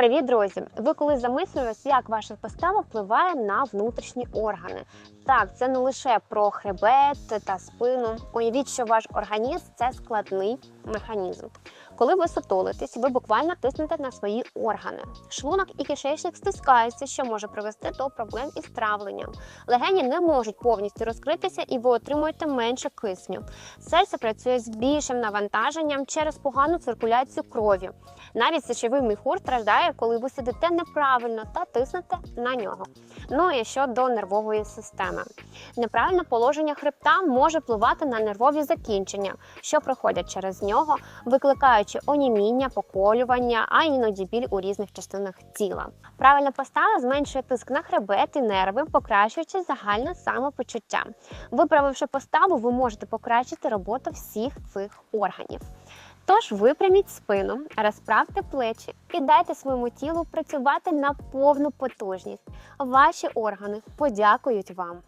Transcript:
Привіт, друзі! Ви коли замислюєтесь, як ваша постава впливає на внутрішні органи? Так, це не лише про хребет та спину. Уявіть, що ваш організм це складний механізм. Коли ви сутулитесь, ви буквально тиснете на свої органи. Шлунок і кишечник стискаються, що може привести до проблем із травленням. Легені не можуть повністю розкритися, і ви отримуєте менше кисню. Серце працює з більшим навантаженням через погану циркуляцію крові. Навіть сечовий міхур страждає, коли ви сидите неправильно та тиснете на нього. Ну і щодо нервової системи. Неправильне положення хребта може впливати на нервові закінчення, що проходять через нього, викликаючи оніміння, поколювання, а іноді біль у різних частинах тіла. Правильна постава зменшує тиск на хребет і нерви, покращуючи загальне самопочуття. Виправивши поставу, ви можете покращити роботу всіх цих органів. Тож випряміть спину, розправте плечі і дайте своєму тілу працювати на повну потужність. Ваші органи подякують вам.